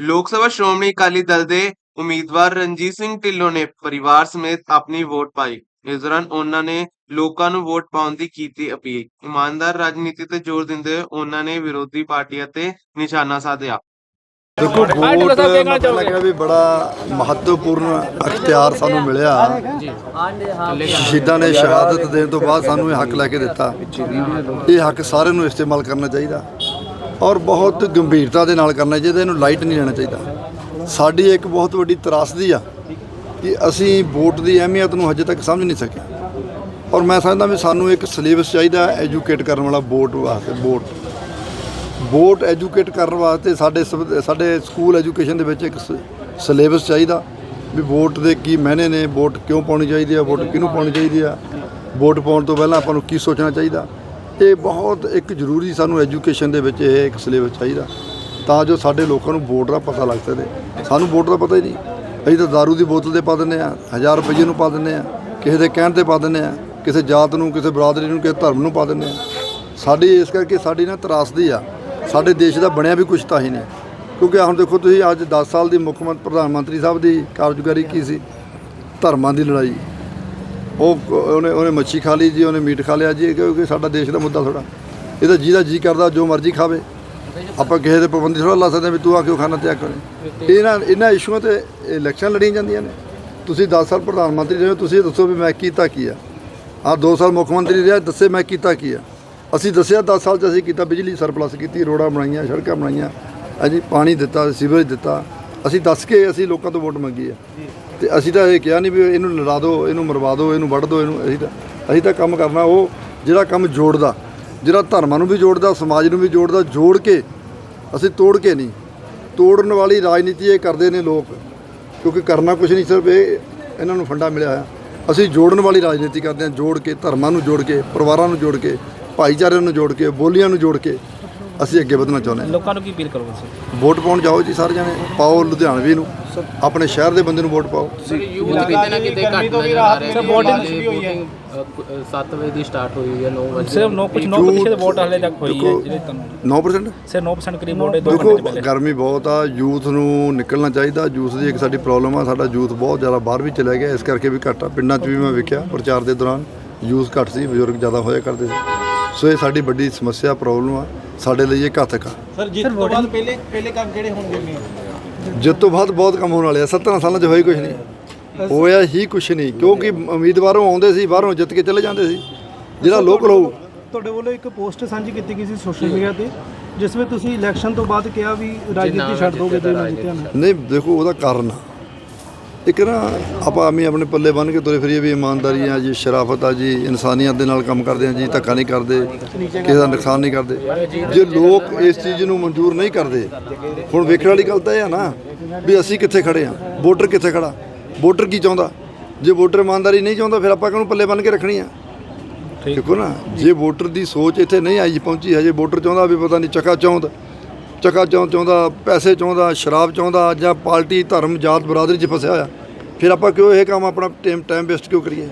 ਲੋਕ ਸਭਾ ਸ਼੍ਰੋਮਣੀ ਅਕਾਲੀ ਦਲ ਦੇ ਉਮੀਦਵਾਰ ਰਣਜੀਤ ਸਿੰਘ ਢਿੱਲੋਂ ਨੇ ਪਰਿਵਾਰ ਸਮੇਤ ਆਪਣੀ ਵੋਟ ਪਾਈ। ਇਸ ਦੌਰਾਨ ਉਹਨਾਂ ਨੇ ਲੋਕਾਂ ਨੂੰ ਵੋਟ ਪਾਉਣ ਦੀ ਕੀਤੀ ਅਪੀਲ। ਇਮਾਨਦਾਰ ਰਾਜਨੀਤੀ ਤੇ ਜ਼ੋਰ ਦਿੰਦੇ ਹੋਏ ਉਹਨਾਂ ਨੇ ਵਿਰੋਧੀ ਪਾਰਟੀਆਂ ਤੇ ਨਿਸ਼ਾਨਾ ਸਾਧਿਆ। ਦੇਖੋ ਵੋਟ ਵੀ ਬੜਾ ਮਹੱਤਵਪੂਰਨ ਅਖਤਿਆਰ ਸਾਨੂੰ ਮਿਲਿਆ। ਸ਼ਹੀਦਾਂ ਨੇ ਸ਼ਹਾਦਤ ਦੇਣ ਤੋਂ ਬਾਅਦ ਸਾਨੂੰ ਇਹ ਹੱਕ ਲੈ ਕੇ ਦਿੱਤਾ। ਇਹ ਹੱਕ ਸਾਰਿਆਂ ਨੂੰ ਇਸਤੇਮਾਲ ਕਰਨਾ ਚਾਹੀਦਾ। ਔਰ ਬਹੁਤ ਗੰਭੀਰਤਾ ਦੇ ਨਾਲ ਕਰਨਾ ਚਾਹੀਦਾ, ਇਹਨੂੰ ਲਾਈਟ ਨਹੀਂ ਲੈਣਾ ਚਾਹੀਦਾ। ਸਾਡੀ ਇੱਕ ਬਹੁਤ ਵੱਡੀ ਤਰਾਸਦੀ ਆ ਕਿ ਅਸੀਂ ਵੋਟ ਦੀ ਅਹਿਮੀਅਤ ਨੂੰ ਹਜੇ ਤੱਕ ਸਮਝ ਨਹੀਂ ਸਕੇ। ਔਰ ਮੈਂ ਸਮਝਦਾ ਵੀ ਸਾਨੂੰ ਇੱਕ ਸਿਲੇਬਸ ਚਾਹੀਦਾ ਐਜੂਕੇਟ ਕਰਨ ਵਾਲਾ ਵੋਟ ਵਾਸਤੇ, ਵੋਟ। ਵੋਟ ਐਜੂਕੇਟ ਕਰਨ ਵਾਸਤੇ ਸਾਡੇ ਸਭ- ਸਾਡੇ ਸਕੂਲ ਐਜੂਕੇਸ਼ਨ ਦੇ ਵਿੱਚ ਇੱਕ ਸਿਲੇਬਸ ਚਾਹੀਦਾ ਵੀ ਵੋਟ ਦੇ ਕੀ ਮਾਇਨੇ ਨੇ, ਵੋਟ ਕਿਉਂ ਪਾਉਣੀ ਚਾਹੀਦੀ ਆ, ਵੋਟ ਕਿਹਨੂੰ ਪਾਉਣੀ ਚਾਹੀਦੀ ਆ। ਵੋਟ ਪਾਉਣ ਤੋਂ ਪਹਿਲਾਂ ਆਪਾਂ ਨੂੰ ਕੀ ਸੋਚਣਾ ਚਾਹੀਦਾ? ਇਹ ਬਹੁਤ ਇੱਕ ਜ਼ਰੂਰੀ ਸਾਨੂੰ ਐਜੂਕੇਸ਼ਨ ਦੇ ਵਿੱਚ ਇਹ ਇੱਕ ਸਿਲੇਬਸ ਚਾਹੀਦਾ। ਤਾਂ ਜੋ ਸਾਡੇ ਲੋਕਾਂ ਨੂੰ ਵੋਟ ਦਾ ਪਤਾ ਲੱਗ ਸਕੇ। ਸਾਨੂੰ ਵੋਟ ਦਾ ਪਤਾ ਹੀ ਨਹੀਂ। ਅਸੀਂ ਤਾਂ ਦਾਰੂ ਦੀ ਬੋਤਲ ਤੇ ਪਾ ਦਿੰਦੇ ਆ 1000 ਰੁਪਏ ਨੂੰ ਪਾ ਦਿੰਦੇ ਆ ਕਿਸੇ ਦੇ ਕਹਿਣ ਤੇ ਪਾ ਦਿੰਦੇ ਆ ਕਿਸੇ ਜਾਤ ਨੂੰ, ਕਿਸੇ ਬਰਾਦਰੀ ਨੂੰ, ਕਿਸੇ ਧਰਮ ਨੂੰ ਪਾ ਦਿੰਦੇ ਆ ਸਾਡੀ ਇਸ ਕਰਕੇ ਸਾਡੀ ਨਾ ਤਰਾਸਦੀ ਆ। ਸਾਡੇ ਦੇਸ਼ ਦਾ ਬਣਿਆ ਵੀ ਕੁਝ ਤਾਂ ਹੀ ਨਹੀਂ। ਕਿਉਂਕਿ ਹੁਣ ਦੇਖੋ ਤੁਸੀਂ ਅੱਜ 10 ਸਾਲ ਦੀ ਮੁੱਖ ਮੰਤਰੀ ਪ੍ਰਧਾਨ ਮੰਤਰੀ ਸਾਹਿਬ ਦੀ ਕਾਰਜਕਾਰੀ ਕੀ ਸੀ? ਧਰਮਾਂ ਦੀ ਲੜਾਈ। ਉਹ ਉਹਨੇ ਉਹਨੇ ਮੱਛੀ ਖਾ ਲਈ ਜੀ, ਉਹਨੇ ਮੀਟ ਖਾ ਲਿਆ ਜੀ ਕਿਉਂਕਿ ਸਾਡਾ ਦੇਸ਼ ਦਾ ਮੁੱਦਾ ਥੋੜਾ ਇਹਦਾ ਜਿਹਦਾ ਜੀ ਕਰਦਾ, ਜੋ ਮਰਜ਼ੀ ਖਾਵੇ। ਆਪਾਂ ਕਿਸੇ ਦੇ ਪਾਬੰਦੀ ਥੋੜਾ ਲਾ ਸਕਦੇ ਹਾਂ ਵੀ ਤੂੰ ਆ ਕਿਉਂ ਖਾਣਾ ਤਿਆਗ ਕਰੇ ਇਹਨਾਂ ਇਹਨਾਂ ਇਸ਼ੂਆਂ ਤੇ ਇਲੈਕਸ਼ਨ ਲੜੀਆਂ ਜਾਂਦੀਆਂ ਨੇ। ਤੁਸੀਂ 10 ਸਾਲ ਪ੍ਰਧਾਨ ਮੰਤਰੀ ਰਹੇ ਹੋ, ਤੁਸੀਂ ਇਹ ਦੱਸੋ ਵੀ ਮੈਂ ਕੀਤਾ ਕੀ ਆ। ਆ 2 ਸਾਲ ਮੁੱਖ ਮੰਤਰੀ ਰਿਹਾ, ਦੱਸੇ ਮੈਂ ਕੀਤਾ ਕੀ ਆ। ਅਸੀਂ ਦੱਸਿਆ 10 ਸਾਲ ਚ ਅਸੀਂ ਕੀਤਾ, ਬਿਜਲੀ ਸਰਪਲਸ ਕੀਤੀ ਰੋਡਾਂ ਬਣਾਈਆਂ, ਸੜਕਾਂ ਬਣਾਈਆਂ। ਅਜੀ ਪਾਣੀ ਦਿੱਤਾ, ਸੀਵਰੇਜ ਦਿੱਤਾ। ਅਸੀਂ ਦੱਸ ਕੇ ਅਸੀਂ ਲੋਕਾਂ ਤੋਂ ਵੋਟ ਮੰਗੀ ਆ ਤੇ ਅਸੀਂ ਤਾਂ ਇਹ ਕਿਹਾ ਨਹੀਂ ਵੀ ਇਹਨੂੰ ਲੜਾ ਦਿਓ ਇਹਨੂੰ ਮਰਵਾ ਦਿਓ ਇਹਨੂੰ ਵੱਢ ਦਿਓ ਇਹਨੂੰ ਅਸੀਂ ਤਾਂ ਅਸੀਂ ਤਾਂ ਕੰਮ ਕਰਨਾ ਉਹ ਜਿਹੜਾ ਕੰਮ ਜੋੜਦਾ ਜਿਹੜਾ ਧਰਮਾਂ ਨੂੰ ਵੀ ਜੋੜਦਾ ਸਮਾਜ ਨੂੰ ਵੀ ਜੋੜਦਾ ਜੋੜ ਕੇ ਅਸੀਂ ਤੋੜ ਕੇ ਨਹੀਂ। ਤੋੜਨ ਵਾਲੀ ਰਾਜਨੀਤੀ ਇਹ ਕਰਦੇ ਨੇ ਲੋਕ ਕਿਉਂਕਿ ਕਰਨਾ ਕੁਝ ਨਹੀਂ ਸਿਰਫ ਇਹ ਇਹਨਾਂ ਨੂੰ ਫੰਡਾ ਮਿਲਿਆ ਹੋਇਆ। ਅਸੀਂ ਜੋੜਨ ਵਾਲੀ ਰਾਜਨੀਤੀ ਕਰਦੇ ਹਾਂ ਜੋੜ ਕੇ ਧਰਮਾਂ ਨੂੰ ਜੋੜ ਕੇ ਪਰਿਵਾਰਾਂ ਨੂੰ ਜੋੜ ਕੇ ਭਾਈਚਾਰਿਆਂ ਨੂੰ ਜੋੜ ਕੇ ਬੋਲੀਆਂ ਨੂੰ ਜੋੜ ਕੇ। ਅਸੀਂ ਅੱਗੇ ਵਧਣਾ ਚਾਹੁੰਦੇ ਹਾਂ। ਲੋਕਾਂ ਨੂੰ ਕੀ ਅਪੀਲ ਕਰੋਗੇ ਤੁਸੀਂ? ਵੋਟ ਪਾਉਣ ਜਾਓ ਜੀ ਸਾਰੇ ਜਣੇ ਪਾਓ ਲੁਧਿਆਣਵੀ ਨੂੰ। ਆਪਣੇ ਸ਼ਹਿਰ ਦੇ ਬੰਦੇ ਨੂੰ ਵੋਟ ਪਾਓ। ਯੂਥ ਕਿਤੇ ਨਾ ਕਿਤੇ ਘੱਟ ਨਜ਼ਰ ਆ ਰਿਹਾ ਹੈ। ਵੋਟਿੰਗ ਵੀ ਹੋਈ ਹੈ 7 ਵਜੇ ਦੀ ਸਟਾਰਟ ਹੋਈ ਹੈ 9 ਵਜੇ ਸਿਰਫ 9 ਕੁਝ 9 ਪ੍ਰਤੀਸ਼ਤ ਵੋਟ ਹਲੇ ਤੱਕ ਹੋਈ ਹੈ ਜਿਹੜੇ ਤੁਹਾਨੂੰ 9% ਸਿਰ 9% ਕਰੀਬ ਵੋਟ ਹੈ 2 ਦੇਖੋ ਘੰਟੇ ਪਹਿਲੇ। ਗਰਮੀ ਬਹੁਤ ਆ ਯੂਥ ਨੂੰ ਨਿਕਲਣਾ ਚਾਹੀਦਾ। ਯੂਥ ਦੀ ਇੱਕ ਸਾਡੀ ਪ੍ਰੋਬਲਮ ਆ ਸਾਡਾ ਯੂਥ ਬਹੁਤ ਜ਼ਿਆਦਾ ਬਾਹਰ ਵੀ ਚਲਾ ਗਿਆ ਇਸ ਕਰਕੇ ਵੀ ਘੱਟ ਆ। ਪਿੰਡਾਂ 'ਚ ਵੀ ਮੈਂ ਵੇਖਿਆ ਪ੍ਰਚਾਰ ਦੇ ਦੌਰਾਨ ਯੂਥ ਘੱਟ ਸੀ ਬਜ਼ੁਰਗ ਜ਼ਿਆਦਾ ਹੋਇਆ ਕਰਦੇ ਸੀ। ਸੋ ਇਹ ਸਾਡੀ ਵੱਡੀ ਸਮੱਸਿਆ ਪ੍ਰੋਬਲਮ ਆ। ਸਾਡੇ ਲਈ ਇਹ ਘਾਤਕ ਆ। ਸਰ ਜਿੱਤ ਤੋਂ ਬਾਅਦ ਪਹਿਲੇ ਪਹਿਲੇ ਕੰਮ ਕਿਹੜੇ ਹੋਣਗੇ ਨੇ ਜਿੱਤ ਤੋਂ ਬਾਅਦ ਬਹੁਤ ਕੰਮ ਹੋਣ ਵਾਲੇ ਆ। 17 ਸਾਲਾਂ 'ਚ ਹੋਈ ਕੁਝ ਨਹੀਂ। ਹੋਇਆ ਹੀ ਕੁਝ ਨਹੀਂ। ਕਿਉਂਕਿ ਉਮੀਦਵਾਰੋਂ ਆਉਂਦੇ ਸੀ ਬਾਹਰੋਂ ਜਿੱਤ ਕੇ ਚਲੇ ਜਾਂਦੇ ਸੀ। ਜਿਹੜਾ ਲੋਕਲ ਹੋਊ ਤੁਹਾਡੇ ਵੱਲੋਂ ਇੱਕ ਪੋਸਟ ਸਾਂਝੀ ਕੀਤੀ ਗਈ ਸੀ ਸੋਸ਼ਲ ਮੀਡੀਆ ਤੇ ਜਿਸ ਵਿੱਚ ਤੁਸੀਂ ਇਲੈਕਸ਼ਨ ਤੋਂ ਬਾਅਦ ਕਿਹਾ ਵੀ ਰਾਜਨੀਤੀ ਛੱਡ ਦੋਗੇ ਜੇ ਜਿੱਤਿਆ ਨਹੀਂ ਦੇਖੋ ਉਹਦਾ ਕਾਰਨ ਆ। ਇੱਕ ਨਾ ਆਪਾਂ ਆਮੀ ਆਪਣੇ ਪੱਲੇ ਬੰਨ ਕੇ ਤੁਰੇ ਫਿਰੀਏ ਵੀ ਇਮਾਨਦਾਰੀ ਆ ਜੀ ਸ਼ਰਾਫਤ ਆ ਜੀ ਇਨਸਾਨੀਅਤ ਦੇ ਨਾਲ ਕੰਮ ਕਰਦੇ ਆ ਜੀ ਧੱਕਾ ਨਹੀਂ ਕਰਦੇ ਕਿਸੇ ਦਾ ਨੁਕਸਾਨ ਨਹੀਂ ਕਰਦੇ। ਜੇ ਲੋਕ ਇਸ ਚੀਜ਼ ਨੂੰ ਮਨਜ਼ੂਰ ਨਹੀਂ ਕਰਦੇ ਹੁਣ ਵੇਖਣ ਵਾਲੀ ਗੱਲ ਤਾਂ ਇਹ ਆ ਨਾ ਵੀ ਅਸੀਂ ਕਿੱਥੇ ਖੜੇ ਆ ਵੋਟਰ ਕਿੱਥੇ ਖੜਾ ਵੋਟਰ ਕੀ ਚਾਹੁੰਦਾ? ਜੇ ਵੋਟਰ ਇਮਾਨਦਾਰੀ ਨਹੀਂ ਚਾਹੁੰਦਾ ਫਿਰ ਆਪਾਂ ਕਿਹਨੂੰ ਪੱਲੇ ਬੰਨ ਕੇ ਰੱਖਣੀ ਆ? ਦੇਖੋ ਨਾ ਜੇ ਵੋਟਰ ਦੀ ਸੋਚ ਇੱਥੇ ਨਹੀਂ ਆਈ ਪਹੁੰਚੀ ਹਜੇ ਵੋਟਰ ਚਾਹੁੰਦਾ ਵੀ ਪਤਾ ਨਹੀਂ ਚੱਕਾ ਚੌਂਦ। ਚੱਕਾ ਚੌਂਦ ਚਾਹੁੰਦਾ, ਪੈਸੇ ਚਾਹੁੰਦਾ, ਸ਼ਰਾਬ ਚਾਹੁੰਦਾ ਜਾਂ ਪਾਰਟੀ ਧਰਮ, ਜਾਤ ਬਰਾਦਰੀ 'ਚ ਫਸਿਆ ਹੋਇਆ। ਫਿਰ ਆਪਾਂ ਕਿਉਂ ਇਹ ਕੰਮ ਆਪਣਾ ਟਾਈਮ ਟਾਈਮ ਵੇਸਟ ਕਿਉਂ ਕਰੀਏ?